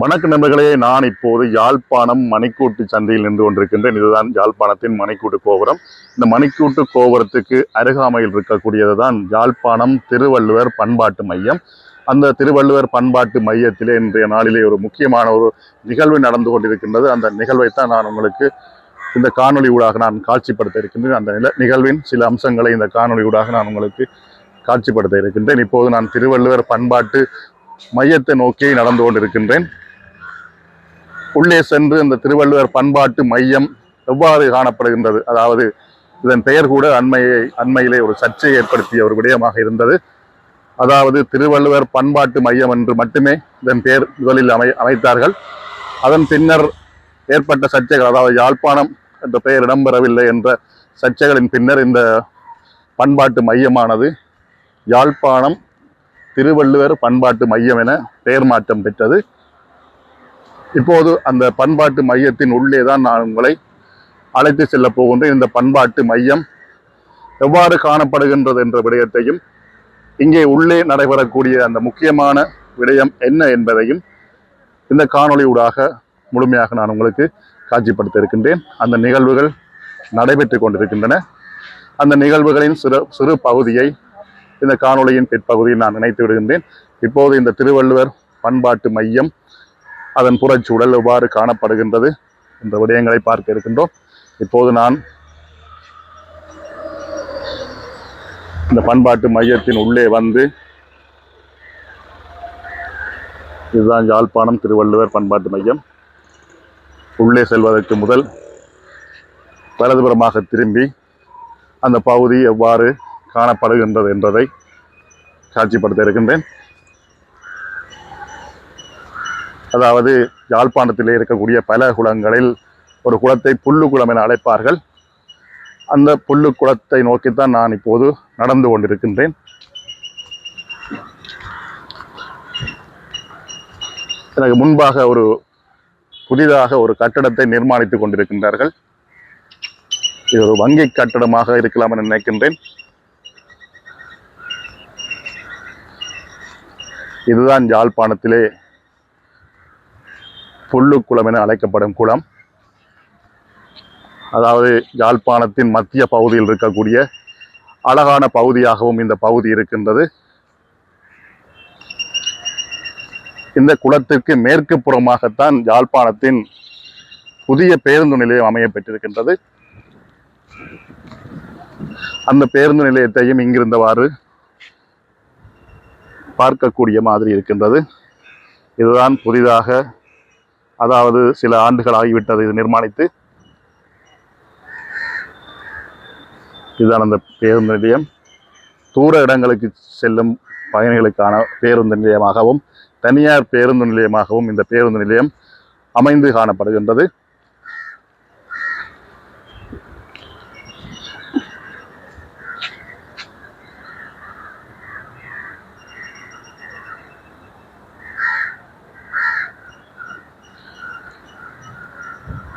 வணக்க நண்பர்களே நான் இப்போது யாழ்ப்பாணம் மணிக்கூட்டு சந்தையில் நின்று கொண்டிருக்கின்றேன். இதுதான் யாழ்ப்பாணத்தின் மணிக்கூட்டு கோபுரம். இந்த மணிக்கூட்டு கோபுரத்துக்கு அருகாமையில் இருக்கக்கூடியது தான் யாழ்ப்பாணம் திருவள்ளுவர் பண்பாட்டு மையம். அந்த திருவள்ளுவர் பண்பாட்டு மையத்திலே இன்றைய நாளிலே ஒரு முக்கியமான ஒரு நிகழ்வு நடந்து கொண்டிருக்கின்றது. அந்த நிகழ்வை தான் நான் உங்களுக்கு இந்த காணொளி ஊடாக நான் காட்சிப்படுத்த இருக்கின்றேன். அந்த நில- நிகழ்வின் சில அம்சங்களை இந்த காணொளி ஊடாக நான் உங்களுக்கு காட்சிப்படுத்த இருக்கின்றேன். இப்போது நான் திருவள்ளுவர் பண்பாட்டு மையத்தை நோக்கி நடந்து கொண்டிருக்கின்றேன். உள்ளே சென்று இந்த திருவள்ளுவர் பண்பாட்டு மையம் எவ்வாறு காணப்படுகின்றது? அதாவது இதன் பெயர் கூட அண்மையை அண்மையிலே ஒரு சர்ச்சையை ஏற்படுத்திய ஒரு விடயமாக இருந்தது. அதாவது திருவள்ளுவர் பண்பாட்டு மையம் என்று மட்டுமே இதன் பெயர் முதலில் அமை அமைத்தார்கள். அதன் பின்னர் ஏற்பட்ட சர்ச்சைகள் அதாவது யாழ்ப்பாணம் என்ற பெயர் இடம்பெறவில்லை என்ற சர்ச்சைகளின் பின்னர் இந்த பண்பாட்டு மையமானது யாழ்ப்பாணம் திருவள்ளுவர் பண்பாட்டு மையம் என பெயர் மாற்றம் பெற்றது. இப்போது அந்த பண்பாட்டு மையத்தின் உள்ளே தான் நான் உங்களை அழைத்து செல்ல போகின்றேன் இந்த பண்பாட்டு மையம் எவ்வாறு காணப்படுகின்றது என்ற விடயத்தையும் இங்கே உள்ளே நடைபெறக்கூடிய அந்த முக்கியமான விடயம் என்ன என்பதையும் இந்த காணொளி ஊடாக முழுமையாக நான் உங்களுக்கு காட்சிப்படுத்த இருக்கின்றேன். அந்த நிகழ்வுகள் நடைபெற்று கொண்டிருக்கின்றன. அந்த நிகழ்வுகளின் சிறு சிறு பகுதியை இந்த காணொளியின் பிற்பகுதியில் நான் நினைத்து விடுகின்றேன். இப்போது இந்த திருவள்ளுவர் பண்பாட்டு மையம் அதன் புறச்சூழல் எவ்வாறு காணப்படுகின்றது என்ற விடயங்களை பார்க்க இருக்கின்றோம். இப்போது நான் இந்த பண்பாட்டு மையத்தின் உள்ளே வந்து இதுதான் யாழ்ப்பாணம் திருவள்ளுவர் பண்பாட்டு மையம். உள்ளே செல்வதற்கு முதல் வலதுபுறமாக திரும்பி அந்த பகுதி எவ்வாறு காணப்படுகின்றது என்பதை காட்சிப்படுத்த இருக்கின்றேன். அதாவது யாழ்ப்பாணத்தில் இருக்கக்கூடிய பல குளங்களில் ஒரு குளத்தை புல்லு குளம் என அழைப்பார்கள். அந்த புல்லு குளத்தை நோக்கித்தான் நான் இப்போது நடந்து கொண்டிருக்கின்றேன். எனக்கு முன்பாக ஒரு புதிதாக ஒரு கட்டடத்தை நிர்மாணித்துக் கொண்டிருக்கின்றார்கள். இது ஒரு வங்கி கட்டடமாக இருக்கலாம் என நினைக்கின்றேன். இதுதான் யாழ்ப்பாணத்திலே பொல்லு குளம் என அழைக்கப்படும் குளம். அதாவது யாழ்ப்பாணத்தின் மத்திய பகுதியில் இருக்கக்கூடிய அழகான பகுதியாகவும் இந்த பகுதி இருக்கின்றது. இந்த குளத்திற்கு மேற்கு புறமாகத்தான் யாழ்ப்பாணத்தின் புதிய பேருந்து நிலையம் அமைய பெற்றிருக்கின்றது அந்த பேருந்து நிலையத்தையும் இங்கிருந்தவாறு பார்க்கக்கூடிய மாதிரி இருக்கின்றது. இதுதான் புதிதாக அதாவது சில ஆண்டுகள் ஆகிவிட்டது இது நிர்மாணித்து. இதுதான் அந்த பேருந்து நிலையம். தூர இடங்களுக்கு செல்லும் பயணிகளுக்கான பேருந்து நிலையமாகவும் தனியார் பேருந்து நிலையமாகவும் இந்த பேருந்து நிலையம் அமைந்து காணப்படுகின்றது.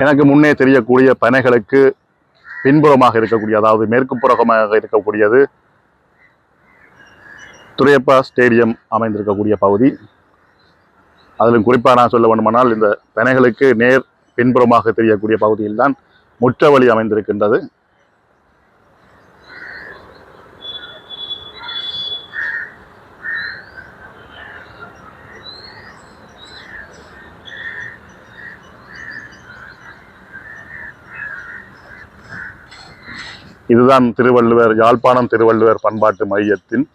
எனக்கு முன்னே தெரியக்கூடிய பனைகளுக்கு பின்புறமாக இருக்கக்கூடிய அதாவது மேற்கு புறகமாக இருக்கக்கூடியது துரையப்பா ஸ்டேடியம் அமைந்திருக்கக்கூடிய பகுதி. அதிலும் குறிப்பாக நான் சொல்ல வேண்டுமானால் இந்த பனைகளுக்கு நேர் பின்புறமாக தெரியக்கூடிய பகுதியில்தான் முற்றவழி அமைந்திருக்கின்றது. இதுதான் திருவள்ளுவர் யாழ்ப்பாணம் திருவள்ளுவர் பண்பாட்டு மையத்தின்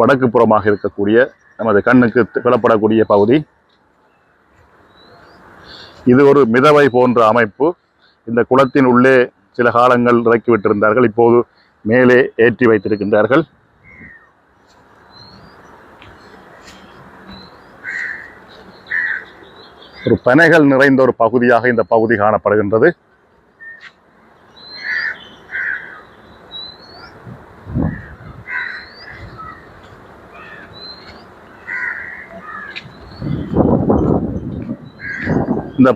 வடக்கு புறமாக இருக்கக்கூடிய நமது கண்ணுக்கு புலப்படக்கூடிய பகுதி. இது ஒரு மிதவை போன்ற அமைப்பு. இந்த குளத்தின் உள்ளே சில காலங்கள் இறக்கிவிட்டிருந்தார்கள். இப்போது மேலே ஏற்றி வைத்திருக்கின்றார்கள். ஒரு பனைகள் நிறைந்த ஒரு பகுதியாக இந்த பகுதி காணப்படுகின்றது.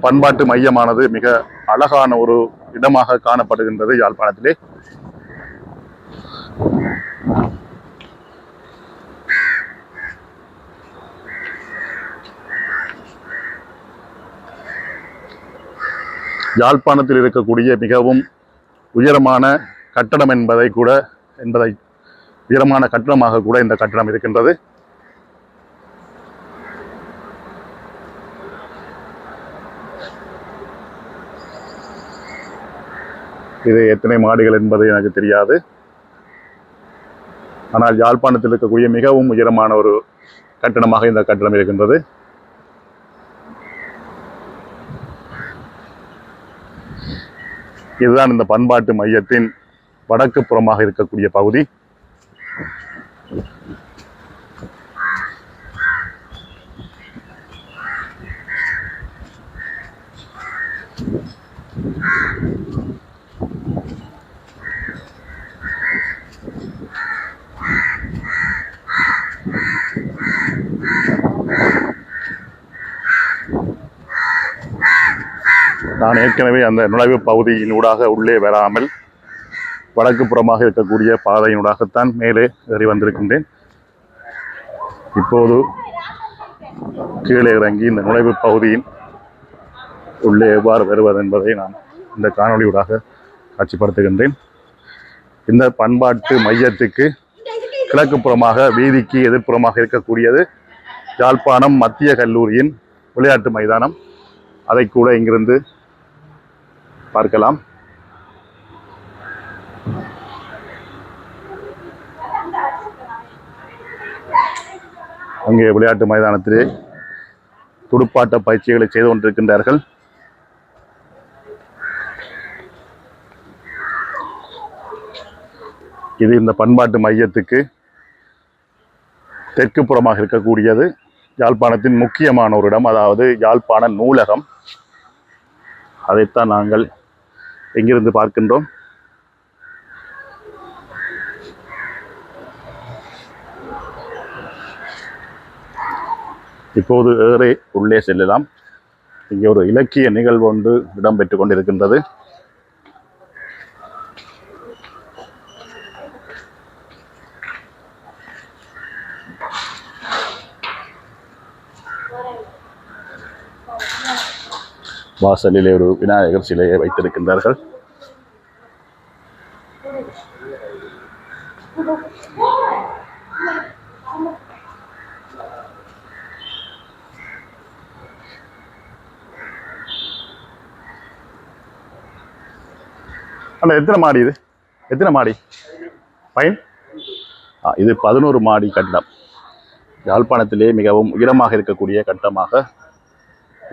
பண்பாட்டு மையமானது மிக அழகான ஒரு இடமாக காணப்படுகின்றது யாழ்ப்பாணத்திலே. யாழ்ப்பாணத்தில் இருக்கக்கூடிய மிகவும் உயரமான கட்டடம் என்பதை கூட என்பதை உயரமான கட்டணமாக கூட இந்த கட்டணம் இருக்கின்றது. இது எத்தனை மாடிகள் என்பது எனக்கு தெரியாது. ஆனால் யாழ்ப்பாணத்தில் இருக்கக்கூடிய மிகவும் உயரமான ஒரு கட்டணமாக இந்த கட்டணம் இருக்கின்றது. இதுதான் இந்த பண்பாட்டு மையத்தின் வடக்கு புறமாக இருக்கக்கூடிய பகுதி. நான் ஏற்கனவே அந்த நுழைவு பகுதியினூடாக உள்ளே வராமல் வடக்கு புறமாக இருக்கக்கூடிய பாதையினூடாகத்தான் மேலே ஏறி வந்திருக்கின்றேன். இப்போது கீழே இறங்கி இந்த நுழைவு பகுதியின் உள்ளே எவ்வாறு வருவது என்பதை நான் இந்த காணொளியூடாக காட்சிப்படுத்துகின்றேன். இந்த பண்பாட்டு மையத்துக்கு கிழக்கு புறமாக வீதிக்கு எதிர்ப்புறமாக இருக்கக்கூடியது யாழ்ப்பாணம் மத்திய கல்லூரியின் விளையாட்டு மைதானம். அதை கூட இங்கிருந்து பார்க்கலாம். அங்கே விளையாட்டு மைதானத்திலே துடுப்பாட்ட பயிற்சிகளை செய்து கொண்டிருக்கின்றார்கள். இது இந்த பண்பாட்டு மையத்துக்கு தெற்கு புறமாக இருக்கக்கூடியது. யாழ்ப்பாணத்தின் முக்கியமான ஒரு இடம் அதாவது யாழ்ப்பாண நூலகம். அதைத்தான் நாங்கள் எங்கிருந்து பார்க்கின்றோம்? இப்போது ஏறே உள்ளே செல்லலாம். இங்கே ஒரு இலக்கிய நிகழ்வு ஒன்று இடம்பெற்று கொண்டிருக்கின்றது. வாசலிலே ஒரு விநாயகர் சிலையை வைத்திருக்கின்றார்கள். அண்ணா எத்தனை மாடி இது? எத்தனை மாடி? பயன்? இது பதினோரு மாடி கட்டம். யாழ்ப்பாணத்திலே மிகவும் உயரமாக இருக்கக்கூடிய கட்டமாக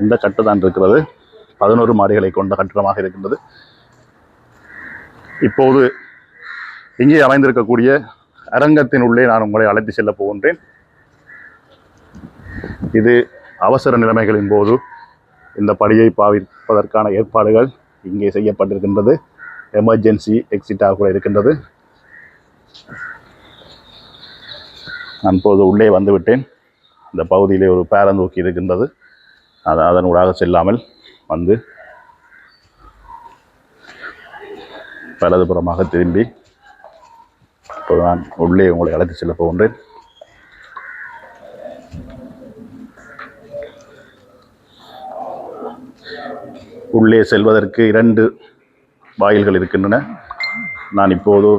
இந்த கட்டதான் இருக்கிறது. பதினோரு மாடிகளை கொண்ட கட்டிடமாக இருக்கின்றது. இப்போது இங்கே அமைந்திருக்கக்கூடிய அரங்கத்தின் உள்ளே நான் உங்களை அழைத்து செல்ல போகின்றேன். இது அவசர நிலைமைகளின் போது இந்த படியை பாவிப்பதற்கான ஏற்பாடுகள் இங்கே செய்யப்பட்டிருக்கின்றது. எமர்ஜென்சி எக்ஸிட்டாக கூட இருக்கின்றது. நான் இப்போது உள்ளே வந்துவிட்டேன். இந்த பகுதியிலே ஒரு பேரந்தூக்கி இருக்கின்றது. அது அதன் ஊடாக செல்லாமல் வந்து வலதுபுறமாக திரும்பி இப்போது நான் உள்ளே உங்களை அழைத்து செல்ல போகின்றேன். உள்ளே செல்வதற்கு இரண்டு வாயில்கள் இருக்கின்றன. நான் இப்போது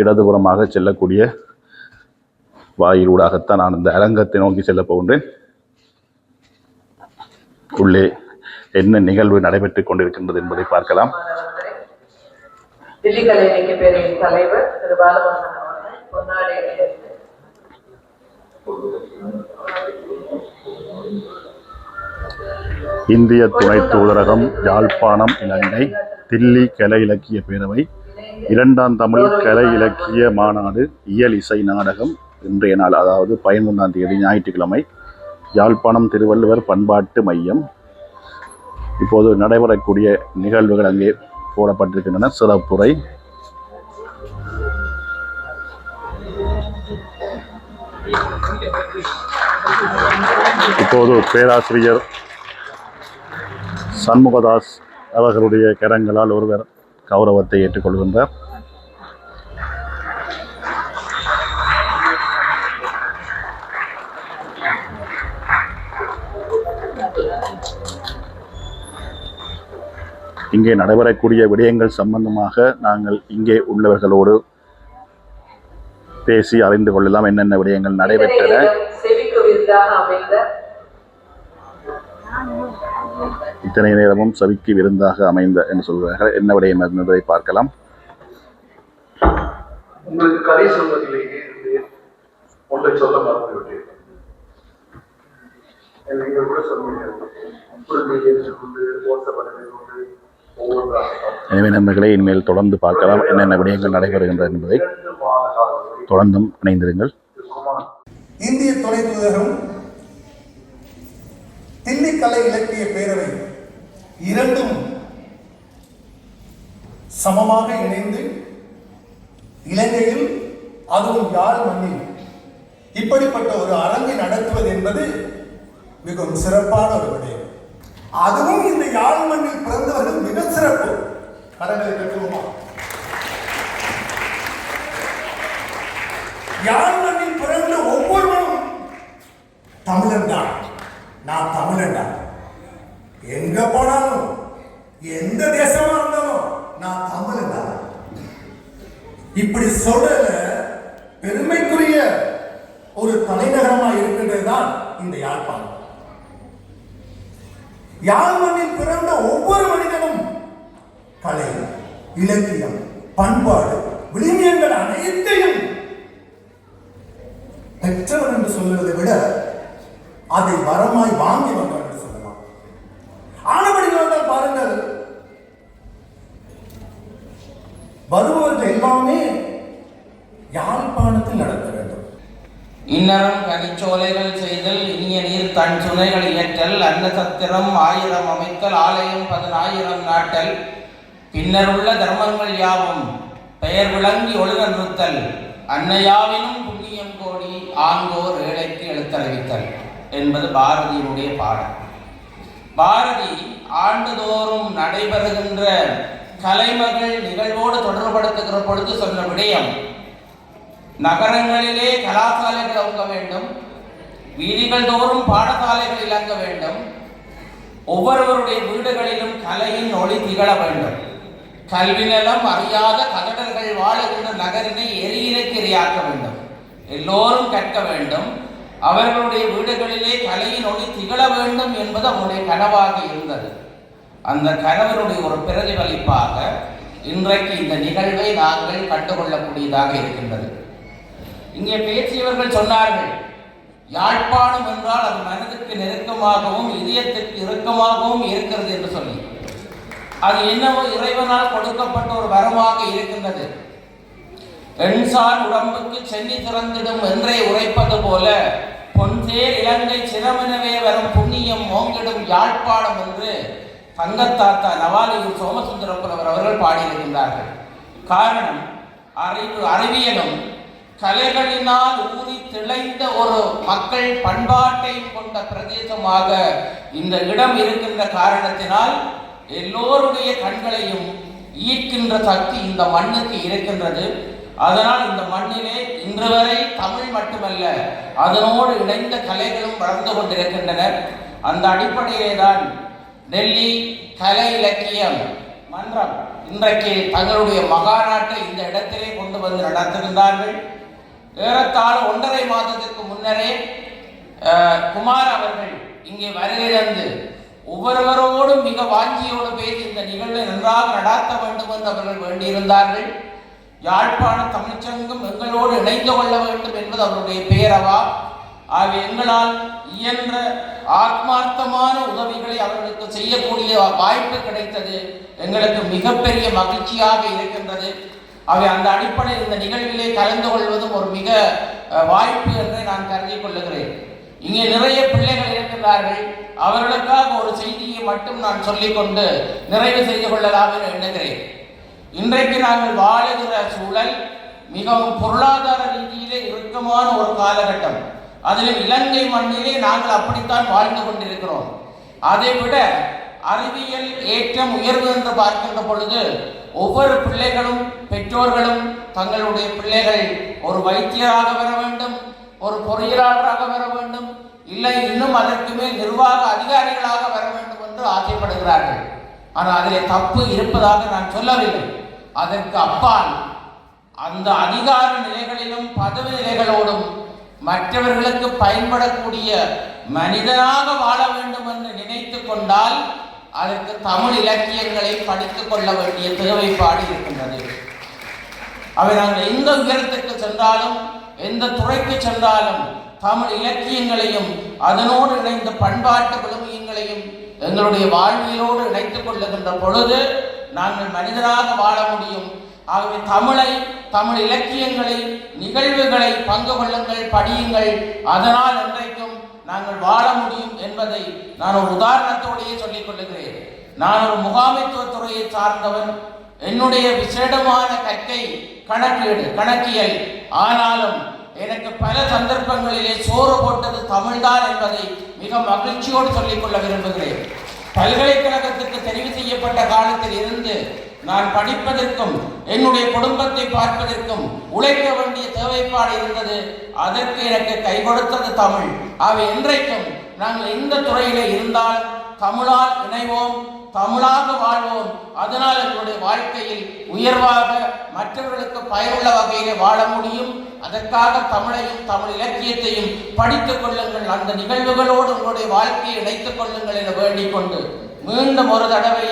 இடதுபுறமாக செல்லக்கூடிய வாயிலூடாகத்தான் நான் இந்த அரங்கத்தை நோக்கி செல்ல போகின்றேன். உள்ளே என்ன நிகழ்வு நடைபெற்றுக் கொண்டிருக்கின்றது என்பதை பார்க்கலாம். தலைவர் திரு பாலமுருகன் இந்திய துணை தூதரகம் யாழ்ப்பாணம் இலங்கை தில்லி கலை இலக்கிய பேரவை இரண்டாம் தமிழ் கலை இலக்கிய மாநாடு இயல் இசை நாடகம் இன்றைய நாள் அதாவது பதிமூன்றாம் தேதி ஞாயிற்றுக்கிழமை யாழ்ப்பாணம் திருவள்ளுவர் பண்பாட்டு மையம் இப்போது நடைபெறக்கூடிய நிகழ்வுகள் அங்கே போடப்பட்டிருக்கின்றன. சிறப்புரை. இப்போது பேராசிரியர் சண்முகதாஸ் அவர்களுடைய கரங்களால் ஒருவர் கௌரவத்தை ஏற்றுக்கொள்கின்றார். இங்கே நடைபெறக்கூடிய விடயங்கள் சம்பந்தமாக நாங்கள் இங்கே உள்ளவர்களோடு பேசி அறிந்து கொள்ளலாம் என்னென்ன விடயங்கள் நடைபெற்றன. இத்தனை நேரமும் சவிக்கு விருந்தாக அமைந்த என்று சொல்கிறார்கள். என்ன விடயம் என்பதை பார்க்கலாம். உங்களுக்கு கதை சொல்வதிலேயே ஒன்றை சொல்ல மறந்துவிட்டேன். கூட சொன்னீங்க குழந்தைகள் கொண்டு கொண்டு எனவே நண்பர்களே இனிமேல் தொடர்ந்து பார்க்கலாம் என்னென்ன விடயங்கள் நடைபெறுகின்றன என்பதை. தொடர்ந்தும் இணைந்திருங்கள். இந்திய துணை தூதரும் தில்லி கலை இலக்கிய பேரவை இரண்டும் சமமாக இணைந்து இலங்கையில் அதுவும் யாழ் மண்ணில் இப்படிப்பட்ட ஒரு அரங்கை நடத்துவது என்பது மிகவும் சிறப்பான ஒரு விடயம். அதுவும் இந்த யாழ் மண்ணில் பிறந்தவர்கள் மிக சிறப்பு. கரங்களை கட்டுவோமா? யாழ் மண்ணில் பிறந்த ஒவ்வொருவரும் தமிழன் தான். நான் தமிழன் தான். எங்க போனாலும் எந்த தேசமா இருந்தாலும் நான் தமிழன் தான். இப்படி சொல்லல பெருமைக்குரிய ஒரு தலைநகரமா இருக்கின்றது தான் இந்த யாழ்ப்பாணம். யாழ் மண்ணில் பிறந்த ஒவ்வொரு மனிதனும் கலை இலக்கியம் பண்பாடு விழுமியங்கள் அனைத்தையும் பெற்றவன் என்று சொல்வதை விட அதை வரமாய் வாங்கி வந்தவன் என்று சொல்லலாம். ஆனபடி வந்தால் பாருங்கள் வருபவர்கள் எல்லாமே யாழ்ப்பாணத்தில் இன்னரம் கனிச்சோலைகள் செய்தல் இனிய நீர் தன் சுனைகள் இயற்றல் அன்னசத்திரம் ஆயிரம் அமைத்தல் ஆலயம் பதினாயிரம் நாட்டல். பின்னருள்ள தர்மங்கள் யாவும்? பெயர் விளங்கி ஒழுக நிறுத்தல். அன்னையாவினும் புண்ணியம் கோடி ஆங்கோர் ஏழைக்கு எழுத்தறிவித்தல் என்பது பாரதியினுடைய பாடல் பாரதி ஆண்டுதோறும் நடைபெறுகின்ற கலைமகள் நிகழ்வோடு தொடர்படுத்துகிற பொழுது சொன்ன விடயம் நகரங்களிலே கலாசாலைகள் இயங்க வேண்டும். வீதிகள் தோறும் பாடசாலைகள் இழங்க வேண்டும். ஒவ்வொருவருடைய வீடுகளிலும் கலையின் ஒளி திகழ வேண்டும். கல்வி நலம் அறியாத கதடர்கள் வாழுகின்ற நகரினை எரியிலைக்கு வேண்டும். எல்லோரும் கற்க வேண்டும். அவர்களுடைய வீடுகளிலே கலையின் ஒளி திகழ வேண்டும் என்பது அவருடைய கனவாக இருந்தது. அந்த கணவருடைய ஒரு பிரதிபலிப்பாக இன்றைக்கு இந்த நிகழ்வை நாங்கள் கண்டுகொள்ளக்கூடியதாக இருக்கின்றது. இங்கே பேசியவர்கள் சொன்னார்கள் யாழ்ப்பாணம் என்றால் அது மனதுக்கு நெருக்கமாகவும் இதயத்திற்கு இறுக்கமாகவும் இருக்கிறது என்று சொல்லி. அது என்னவோ இறைவனால் கொடுக்கப்பட்ட ஒரு வரமாக இருக்கின்றது. பெண்சார் உடம்புக்கு சென்னி திறந்திடும் என்றே உரைப்பது போல பொன்சேர் இலங்கை சிரமனவே வரும் புண்ணியம் ஓங்கிடும் யாழ்ப்பாணம் என்று தங்கத்தாத்தா நவாலியூர் சோமசுந்தர புலவர் அவர்கள் பாடியிருக்கின்றார்கள். காரணம் அறிவு அறிவியலும் கலைகளினால் ஊறி திளைந்த ஒரு மக்கள் பண்பாட்டை கொண்ட பிரதேசமாக இந்த இடம் இருக்கின்ற காரணத்தினால் எல்லோருடைய கண்களையும் ஈர்க்கின்ற சக்தி இந்த மண்ணுக்கு இருக்கின்றது. அதனால் இந்த மண்ணிலே இன்று வரை தமிழ் மட்டுமல்ல அதனோடு இணைந்த கலைகளும் வளர்ந்து கொண்டிருக்கின்றன. அந்த அடிப்படையிலே தான் டெல்லி கலை இலக்கியம் மன்றம் இன்றைக்கு தங்களுடைய மகாநாட்டை இந்த இடத்திலே கொண்டு வந்து நடத்திருந்தார்கள். ஏறத்தாழ ஒன்றரை மாதத்துக்கு முன்னரே குமார் அவர்கள் இங்கே வருகிறந்து ஒவ்வொருவரோடும் மிக வாஞ்சியோடு பேசி இந்த நிகழ்வை நன்றாக நடாத்த வேண்டும் என்று அவர்கள் வேண்டியிருந்தார்கள். யாழ்ப்பாண தமிழ்ச்சங்கம் எங்களோடு இணைந்து கொள்ள வேண்டும் என்பது அவருடைய பேரவா. ஆக எங்களால் இயன்ற ஆத்மார்த்தமான உதவிகளை அவர்களுக்கு செய்யக்கூடிய வாய்ப்பு கிடைத்தது எங்களுக்கு மிகப்பெரிய மகிழ்ச்சியாக இருக்கின்றது. அவை அந்த அடிப்படையில் இந்த நிகழ்விலே கலந்து கொள்வதும் ஒரு மிக வாய்ப்பு என்று நான் கருதி கொள்ளுகிறேன். இங்கே நிறைய பிள்ளைகள் இருக்கிறார்கள் அவர்களுக்காக ஒரு செய்தியை மட்டும் நான் சொல்லிக்கொண்டு நிறைவு செய்து கொள்ளலாம் என்று எண்ணுகிறேன். இன்றைக்கு நாங்கள் வாழுகிற சூழல் மிகவும் பொருளாதார ரீதியிலே இறுக்கமான ஒரு காலகட்டம். அதில் இலங்கை மண்ணிலே நாங்கள் அப்படித்தான் வாழ்ந்து கொண்டிருக்கிறோம். அதை விட அறிவியல் ஏற்றம் உயர்வு என்று பார்க்கின்ற பொழுது ஒவ்வொரு பிள்ளைகளும் பெற்றோர்களும் தங்களுடைய பிள்ளைகள் ஒரு வைத்தியராக வர வேண்டும் ஒரு பொறியியலாளராக வர வேண்டும் இல்லை இன்னும் அதற்கு மேல் நிர்வாக அதிகாரிகளாக வர வேண்டும் என்று ஆசைப்படுகிறார்கள். ஆனால் அதிலே தப்பு இருப்பதாக நான் சொல்லவில்லை. அதற்கு அப்பால் அந்த அதிகார நிலைகளிலும் பதவி நிலைகளோடும் மற்றவர்களுக்கு பயன்படக்கூடிய மனிதனாக வாழ வேண்டும் என்று நினைத்து கொண்டால் அதற்கு தமிழ் இலக்கியங்களை படித்துக் கொள்ள வேண்டிய தேவைப்பாடு இருக்கின்றது. அவை நாங்கள் எந்த உயரத்துக்கு சென்றாலும் எந்த துறைக்கு சென்றாலும் தமிழ் இலக்கியங்களையும் அதனோடு இணைந்த பண்பாட்டு விழுமியங்களையும் எங்களுடைய வாழ்வியலோடு இணைத்துக் கொள்ளுகின்ற பொழுது நாங்கள் மனிதராக வாழ முடியும். ஆகவே தமிழை தமிழ் இலக்கியங்களை நிகழ்வுகளை பங்கு கொள்ளுங்கள் படியுங்கள். அதனால் இன்றைக்கும் நாங்கள் வாழ முடியும் என்பதை நான் ஒரு உதாரணத்தோடையே சொல்லிக் கொள்ளுகிறேன். நான் ஒரு முகாமைத்துவ துறையை சார்ந்தவன். என்னுடைய விசேடமான கற்கை கணக்கீடு கணக்கியல். ஆனாலும் எனக்கு பல சந்தர்ப்பங்களிலே சோறு போட்டது தமிழ்தான் என்பதை மிக மகிழ்ச்சியோடு சொல்லிக் கொள்ள விரும்புகிறேன். பல்கலைக்கழகத்துக்கு தெரிவு செய்யப்பட்ட காலத்தில் இருந்து நான் படிப்பதற்கும் என்னுடைய குடும்பத்தை பார்ப்பதற்கும் உழைக்க வேண்டிய தேவைப்பாடு இருந்தது. அதற்கு எனக்கு கை கொடுத்தது தமிழ். அவை என்றைக்கும் நாங்கள் எந்த துறையிலே இருந்தால் தமிழால் இணைவோம் தமிழாக வாழ்வோம். அதனால் எங்களுடைய வாழ்க்கையில் உயர்வாக மற்றவர்களுக்கு பயனுள்ள வகையிலே வாழ முடியும். அதற்காக தமிழையும் தமிழ் இலக்கியத்தையும் படித்துக் கொள்ளுங்கள். அந்த நிகழ்வுகளோடு உங்களுடைய வாழ்க்கையை இணைத்துக் கொள்ளுங்கள் என வேண்டிக் கொண்டு மீண்டும் ஒரு தடவை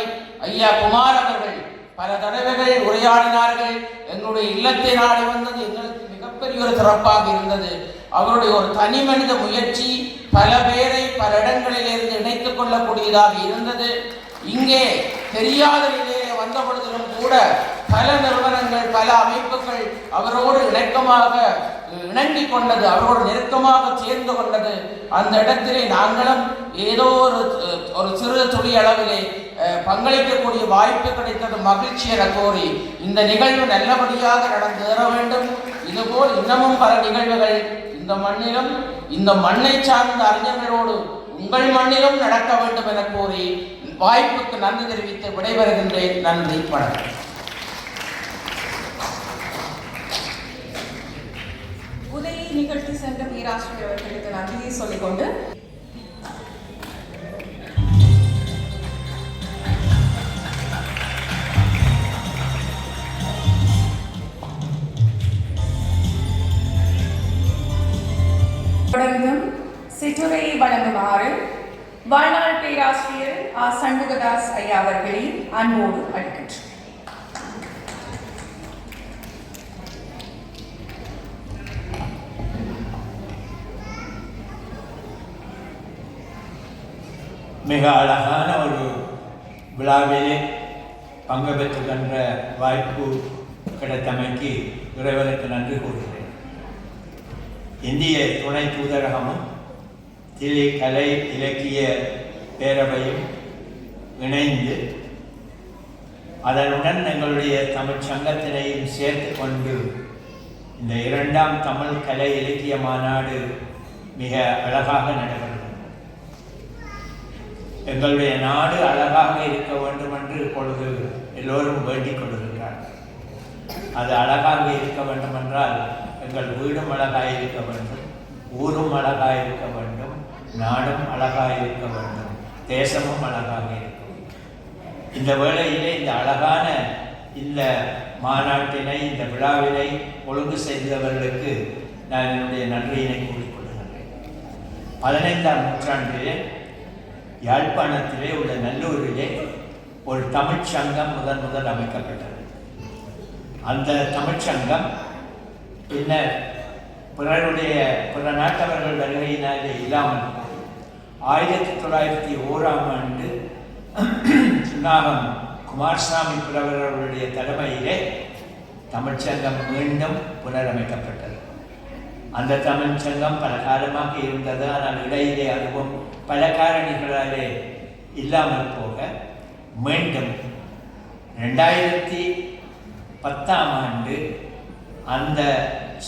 ஐயா குமார் அவர்கள் பல தடவைகள் உரையாடினார்கள். எங்களுடைய இல்லத்தை நாடி வந்தது எங்களுக்கு மிகப்பெரிய ஒரு சிறப்பாக இருந்தது. அவருடைய ஒரு தனி மனித முயற்சி பல பேரை பல இடங்களிலிருந்து இணைத்துக் கொள்ளக்கூடியதாக இருந்தது. இங்கே தெரியாத நிலையிலே வந்த பொழுதிலும் கூட பல நிறுவனங்கள் பல அமைப்புகள் அவரோடு இணக்கமாக இணங்கிக் கொண்டது அவரோடு நெருக்கமாக சேர்ந்து கொண்டது. அந்த இடத்திலே நாங்களும் ஏதோ ஒரு ஒரு சிறு துளி அளவிலே பங்களிக்கக்கூடிய வாய்ப்பு கிடைத்தது மகிழ்ச்சி என கோரி இந்த நிகழ்வு நல்லபடியாக நடந்தேற வேண்டும். இதுபோல் இன்னமும் பல நிகழ்வுகள் இந்த மண்ணிலும் இந்த மண்ணை சார்ந்த அறிஞர்களோடு உங்கள் மண்ணிலும் நடக்க வேண்டும் என கூறி வாய்ப்புக்கு நன்றி தெரிவித்து விடைபெறுகின்றேன். நன்றி வணக்கம். உதவி நிகழ்த்தி சென்ற பேராசிரியர் அவர்களுக்கு நன்றியை சொல்லிக்கொண்டு தொடர்ந்தும் சிற்றுரையை வழங்குமாறு வாழ்நாள் பேராசிரியர் ஆ சண்முகதாஸ் ஐயா அவர்களை அன்போடு அழைக்கின்றோம். மிக அழகான ஒரு விழாவிலே பங்கு பெற்றுக்கின்ற வாய்ப்பு கிடைத்தமைக்கு இறைவனுக்கு நன்றி கூறுகிறேன். இந்திய துணை தூதரகமும் தில்லி கலை இலக்கிய பேரவையும் இணைந்து அதனுடன் எங்களுடைய தமிழ் சங்கத்தினையும் சேர்த்து கொண்டு இந்த இரண்டாம் தமிழ் கலை இலக்கிய மாநாடு மிக அழகாக நடைபெறுகிறது எங்களுடைய நாடு அழகாக இருக்க வேண்டும் என்று இப்பொழுது எல்லோரும் வேண்டிக் கொண்டிருக்கிறார்கள். அது அழகாக இருக்க வேண்டும் என்றால் எங்கள் வீடும் அழகாக இருக்க வேண்டும் ஊரும் அழகாக இருக்க வேண்டும் நாடும் அழகாக இருக்க வேண்டும் தேசமும் அழகாக இருக்கும் இந்த வேளையிலே இந்த அழகான இந்த மாநாட்டினை இந்த விழாவினை ஒழுங்கு செய்தவர்களுக்கு நான் என்னுடைய நன்றியினை கூறிக்கொள்கிறேன் பதினைந்தாம் நூற்றாண்டிலே யாழ்ப்பாணத்திலே உள்ள நல்லூரிலே ஒரு தமிழ்ச் சங்கம் முதன் முதல் அமைக்கப்பட்டது. அந்த தமிழ்ச் சங்கம் பின்னர் பிறருடைய பிற நாட்டவர்கள் வருகையினாலே இல்லாமல் ஆயிரத்தி தொள்ளாயிரத்தி ஓராம் ஆண்டு சுன்னாகம் குமாரசாமி பிறவர்களுடைய தலைமையிலே தமிழ்ச்சங்கம் மீண்டும் புனரமைக்கப்பட்டது. அந்த தமிழ் சங்கம் பல காலமாக இருந்தது ஆனால் இடையிலே அதுவும் பல காரணிகளாலே இல்லாமல் போக மீண்டும் ரெண்டாயிரத்தி பத்தாம் ஆண்டு அந்த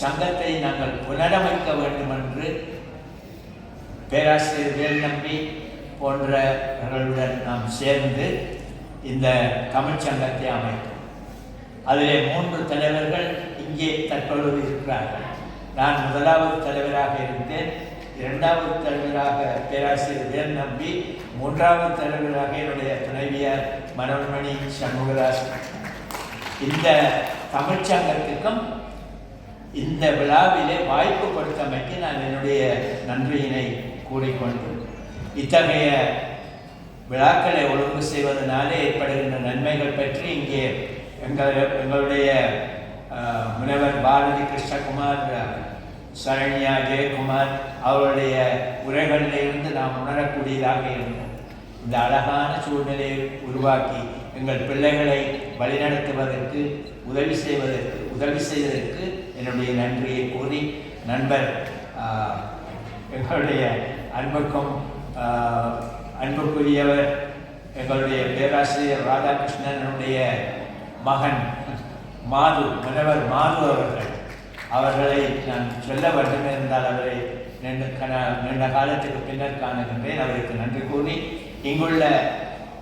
சங்கத்தை நாங்கள் புனரமைக்க வேண்டும் என்று பேராசிரியர் வேல்நம்பி போன்றவர்களுடன் நாம் சேர்ந்து இந்த தமிழ் சங்கத்தை அமைத்தோம். அதிலே மூன்று தலைவர்கள் இங்கே தற்பொழுது இருக்கிறார்கள். நான் முதலாவது தலைவராக இருந்தேன். இரண்டாவது தலைவராக பேராசிரியர் வேல் நம்பி மூன்றாவது தலைவராக என்னுடைய துணைவியார் மனோன்மணி சண்முகதாஸ் இந்த தமிழ்ச்சங்கத்துக்கும் இந்த விழாவிலே வாய்ப்பு கொடுத்தமைக்கு நான் என்னுடைய நன்றியினை கூறிக்கொண்டு இத்தகைய விழாக்களை ஒழுங்கு செய்வதனாலே ஏற்படுகின்ற நன்மைகள் பற்றி இங்கே எங்கள் எங்களுடைய முனைவர் பாரதி கிருஷ்ணகுமார் சரண்யா ஜெயக்குமார் அவருடைய உரைகளிலிருந்து நாம் உணரக்கூடியதாக இருந்தோம். இந்த அழகான சூழ்நிலையை உருவாக்கி எங்கள் பிள்ளைகளை வழிநடத்துவதற்கு உதவி செய்வதற்கு உதவி செய்வதற்கு என்னுடைய நன்றியை கூறி நண்பர் எங்களுடைய அன்புக்கும் அன்புக்குரியவர் எங்களுடைய பேராசிரியர் ராதாகிருஷ்ணனுடைய மகன் மாது முனைவர் மாது அவர்கள். அவர்களை நான் சொல்ல வேண்டும் என்றால் அவரை நீண்ட கன நீண்ட காலத்துக்கு பின்னர் காணுகின்றேன். அவருக்கு நன்றி கூறி இங்குள்ள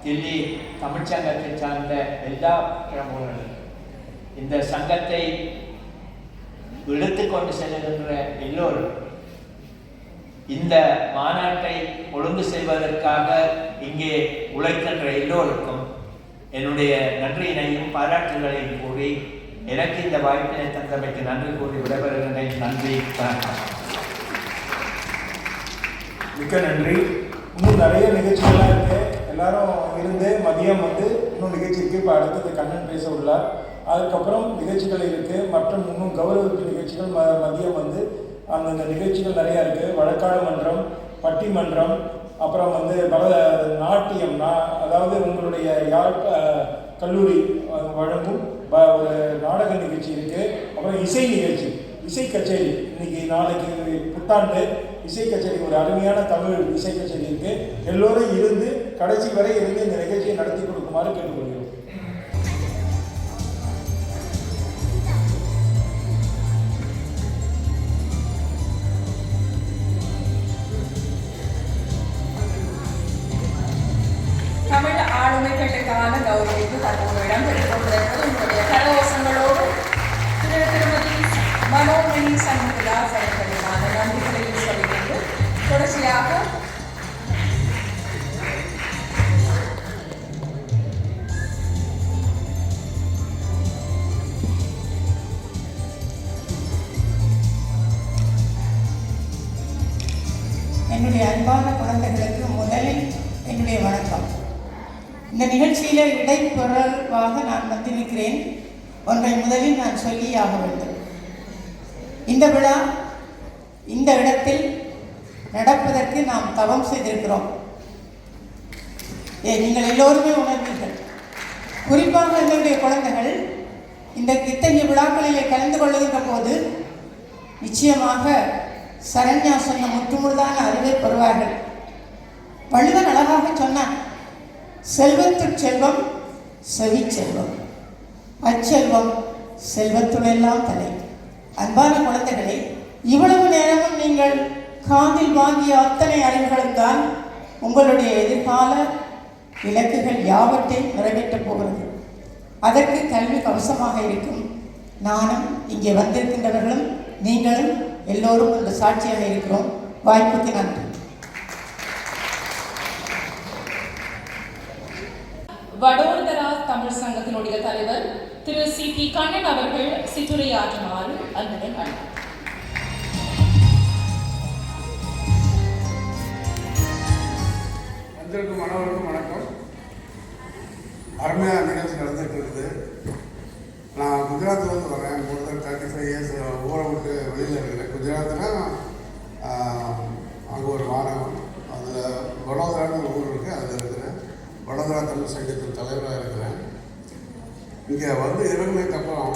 தில்லி தமிழ்ச்சங்கத்தை சார்ந்த எல்லா பிரமுகர்களும் இந்த சங்கத்தை இழுத்து கொண்டு செல்லுகின்ற எல்லோரும் இந்த மாநாட்டை ஒழுங்கு செய்வதற்காக இங்கே உழைக்கின்ற எல்லோருக்கும் என்னுடைய நன்றியினையும் பாராட்டுகளையும் கூறி எனக்கு இந்த வாய்ப்பினை தந்தமைக்கு நன்றி கூறி விடைபெறுகின்றேன் நன்றி வணக்கம். மிக்க நன்றி. இன்னும் நிறைய நிகழ்ச்சிகள்லாம் இருக்கு. எல்லாரும் இருந்து மதியம் வந்து இன்னும் நிகழ்ச்சி இருக்கு. இப்போ அடுத்தது கண்ணன் பேச உள்ளார். அதுக்கப்புறம் நிகழ்ச்சிகள் இருக்கு. மற்றும் இன்னும் கௌரவிப்பு நிகழ்ச்சிகள் ம மதியம் வந்து அந்தந்த நிகழ்ச்சிகள் நிறையா இருக்கு. வழக்காடு மன்றம் பட்டிமன்றம் அப்புறம் வந்து பல நாட்டியம்னா அதாவது உங்களுடைய யாழ் கல்லூரி வழங்கும் ப- ஒரு நாடக நிகழ்ச்சி இருக்கு. அப்புறம் இசை நிகழ்ச்சி. இசை கச்சேரி. இன்னைக்கு நாளைக்கு புத்தாண்டு. இசை கச்சேரி ஒரு அருமையான தமிழ் இசை கச்சேரி இருக்கு. எல்லோரும் இருந்து கடைசி வரை இருந்து இந்த நிகழ்ச்சியை நடத்தி கொடுக்குமாறு கேட்டுக்கொள்கிறோம். நீங்கள் எல்லோருமே உணர்வீர்கள். குறிப்பாக எங்களுடைய குழந்தைகள் இந்த இத்தகைய விழாக்களிலே கலந்து கொள்ளுகின்ற போது நிச்சயமாக சரண்யா சொன்ன முற்றுமுழுதான அறிவை பெறுவார்கள். வள்ளுவன் அழகாக சொன்னான் செல்வத்து செல்வம் செவிச்செல்வம் அச்செல்வம் செல்வத்துடெல்லாம் தலை. அன்பான குழந்தைகளே இவ்வளவு நேரமும் நீங்கள் காதில் வாங்கிய அத்தனை அறிவுகளும் தான் உங்களுடைய எதிர்கால இலக்குகள் யாவற்றையும் நிறைவேற்றப் போகிறது. அதற்கு கல்வி கவசமாக இருக்கும். நானும் இங்கே வந்திருக்கின்றவர்களும் நீங்களும் எல்லோரும் இந்த சாட்சியாக இருக்கிறோம். வாய்ப்புக்கு நன்றி. வடோதரா தமிழ் சங்கத்தினுடைய தலைவர் திரு சி. பி. கண்ணன் அவர்கள் சிற்றுரையாற்றுமாறு அன்புடன் அழைக்கிறேன் வந்திருக்கும் மாணவர்களுக்கும் வணக்கம். அருமையாக நிகழ்ச்சி நடந்துட்டு இருக்குது. நான் குஜராத்லேருந்து வரேன் more than thirty five years ஊரை விட்டு வெளியில் இருக்கிறேன். குஜராத்னா அங்கே ஒரு மாணவன் அதில் வடோதரான்னு ஒரு ஊர் இருக்குது அதில் இருக்கிறேன். வடோதரா தமிழ் சங்கத்தின் தலைவராக இருக்கிறேன். இங்கே வந்து இறங்கினதுக்கு அப்புறம்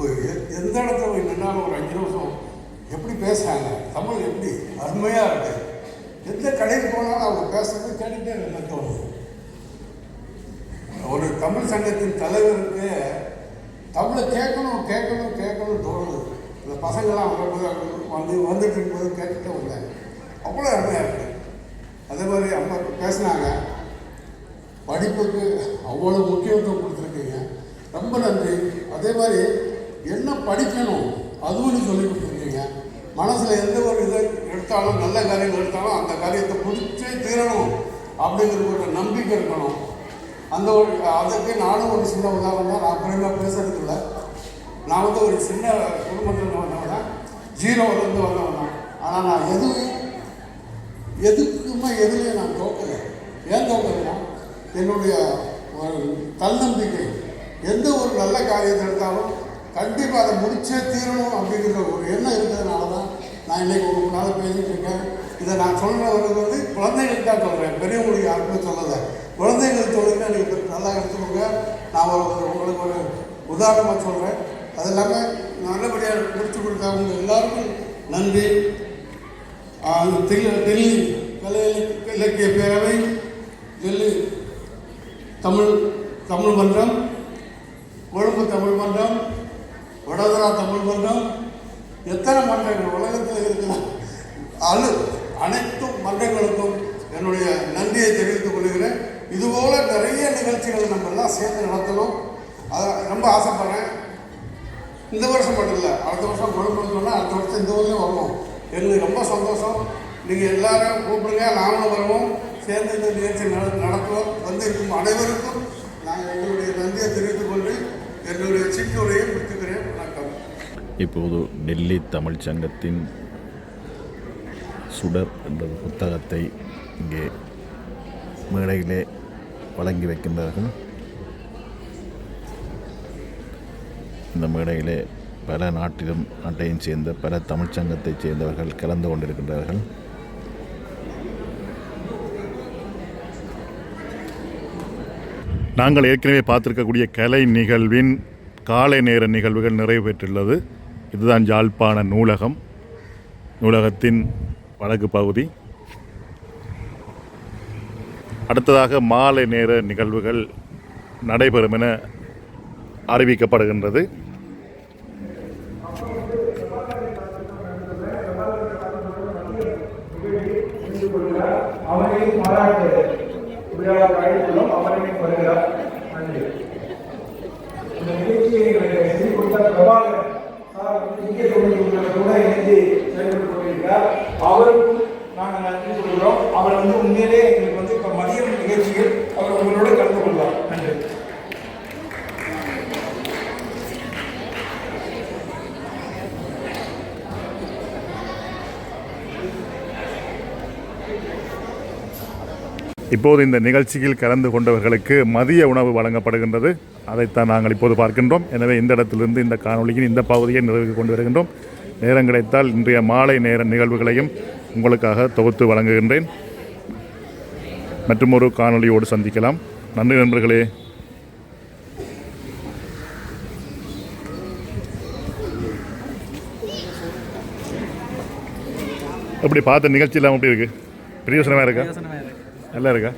ஒரு எந்த இடத்துல போய் நின்னாலும் ஒரு அஞ்சு நிமிஷம் எப்படி பேசுகிறாங்க தமிழ் எப்படி? அருமையாக இருக்குது எந்த கடைக்கு போனாலும் அவங்க பேசுறது கேட்டுகிட்டே இருக்க தோணுது. ஒரு தமிழ் சங்கத்தின் தலைவருக்கு தமிழை கேட்கணும் கேட்கணும் கேட்கணும் தோணுது. இந்த பசங்கள்லாம் வரும்போது வந்து வந்துட்டு இருக்கும்போது கேட்டுட்டு வந்தாங்க. அவ்வளோ அருமையாக இருக்குது அதே மாதிரி அம்மா பேசுனாங்க. படிப்புக்கு அவ்வளோ முக்கியத்துவம் கொடுத்துருக்கீங்க. ரொம்ப நன்றி. அதே மாதிரி என்ன படிக்கணும் அதுவும் நீ சொல்லி கொடுத்துருக்கீங்க. மனசில் எந்த ஒரு இதை எடுத்தாலும் நல்ல காரியம் எடுத்தாலும் அந்த காரியத்தை பிடிச்சே தீரணும் அப்படிங்கிற ஒரு நம்பிக்கை இருக்கணும். அந்த ஒரு அதுக்கு நானும் ஒரு சின்ன உதாரணம் தான். நான் பெருமையாக பேசுறது இல்லை நான் வந்து ஒரு சின்ன குடும்பத்தில் வந்தவன் தான். ஜீரோவிலேருந்து வந்தவன் தான். ஆனால் நான் எதுவும் எதுக்குமே எதுலையும் நான் தோக்கலை. ஏன் தோக்கலைன்னா என்னுடைய ஒரு தன்னம்பிக்கை. எந்த ஒரு நல்ல காரியத்தை எடுத்தாலும் கண்டிப்பாக அதை முடிச்சே தீரணும் அப்படிங்கிற ஒரு எண்ணம் இருந்ததுனால தான் நான் இன்னைக்கு ஒரு நாள் பேசிகிட்டு இருக்கேன். இதை நான் சொல்கிறவங்களுக்கு வந்து குழந்தைகளுக்கு தான் சொல்கிறேன் பெரியவங்களுக்கு யாருக்குமே சொல்லலை. குழந்தைகள் தொழில் நீங்கள் நல்லா எடுத்துக்கோங்க. நான் ஒரு உங்களுக்கு ஒரு உதாரணமாக சொல்கிறேன் அது இல்லாமல் நல்லபடியாக முடிச்சு கொடுத்தவங்க எல்லாருக்கும் நன்றி. தில்லி டெல்லி கலை இலக்கிய- இலக்கிய பேரவை டெல்லி தமிழ் தமிழ் மன்றம் கொழும்பு தமிழ் மன்றம் வடோதரா தமிழ் மன்றம் எத்தனை மன்றங்கள்? உலகத்தில் இருக்கிற அழு அனைத்து மன்றங்களுக்கும் என்னுடைய நன்றியை தெரிவித்துக் கொள்கிறேன். இதுபோல் நிறைய நிகழ்ச்சிகள் நம்ம எல்லாம் சேர்ந்து நடத்தணும். அதை ரொம்ப ஆசைப்படுறேன். இந்த வருஷம் மட்டும் இல்லை அடுத்த வருஷம் கொழும்புன்னு சொன்னால் அடுத்த வருஷம் இந்த வருஷம் வருவோம். எங்களுக்கு ரொம்ப சந்தோஷம். நீங்கள் எல்லாரும் கூப்பிடுங்க நாமளும் வருவோம். சேர்ந்து இந்த நிகழ்ச்சி நட- நடத்துவோம். வந்து இருக்கும் அனைவருக்கும் நாங்கள் எங்களுடைய நன்றியை தெரிவித்துக் கொண்டு எங்களுடைய சிற்றுரையை முடித்துக்கிறேன். வணக்கம். இப்போது டெல்லி தமிழ் சங்கத்தின் சுடர் என்ற புத்தகத்தை இங்கே மேடையிலே வழங்கி வைக்கின்றார்கள். இந்த மேடையிலே பல நாட்டிலும் நாட்டையும் சேர்ந்த பல தமிழ்ச்சங்கத்தைச் சேர்ந்தவர்கள் கலந்து கொண்டிருக்கின்றார்கள். நாங்கள் ஏற்கனவே பார்த்துருக்கக்கூடிய கலை நிகழ்வின் காலை நேர நிகழ்வுகள் நிறைவு பெற்றுள்ளது. இதுதான் யாழ்ப்பாண நூலகம். நூலகத்தின் வடக்கு பகுதி. அடுத்ததாக மாலை நேர நிகழ்வுகள் நடைபெறும் என அறிவிக்கப்படுகின்றது. பாராட்டு. அழைத்துள்ளோம் வருகிறார். நன்றி. இந்த நிகழ்ச்சியை எங்களுக்கு கொடுத்த சார் இந்திய கூட இணைந்து செயல்பட்டு கொண்டிருக்கிறார். அவருக்கும் நாங்கள் நன்றி சொல்கிறோம். அவர் வந்து உண்மையிலே எங்களுக்கு மதியம் நிகழ்ச்சியில் அவர் உங்களோடு கலந்து கொள்வார். நன்றி. இப்போது இந்த நிகழ்ச்சியில் கலந்து கொண்டவர்களுக்கு மதிய உணவு வழங்கப்படுகின்றது. அதைத்தான் நாங்கள் இப்போது பார்க்கின்றோம். எனவே இந்த இடத்திலிருந்து இந்த காணொளியின் இந்த பகுதியை நிறைவு கொண்டு வருகின்றோம். நேரம் கிடைத்தால் இன்றைய மாலை நேர நிகழ்வுகளையும் உங்களுக்காக தொகுத்து வழங்குகின்றேன். மற்றும் ஒரு காணொளியோடு சந்திக்கலாம். நன்றி நண்பர்களே. எப்படி பார்த்த நிகழ்ச்சி இல்லாமல் எப்படி இருக்கு? பிரியோசனமாக இருக்கா? நல்லா இருக்கா.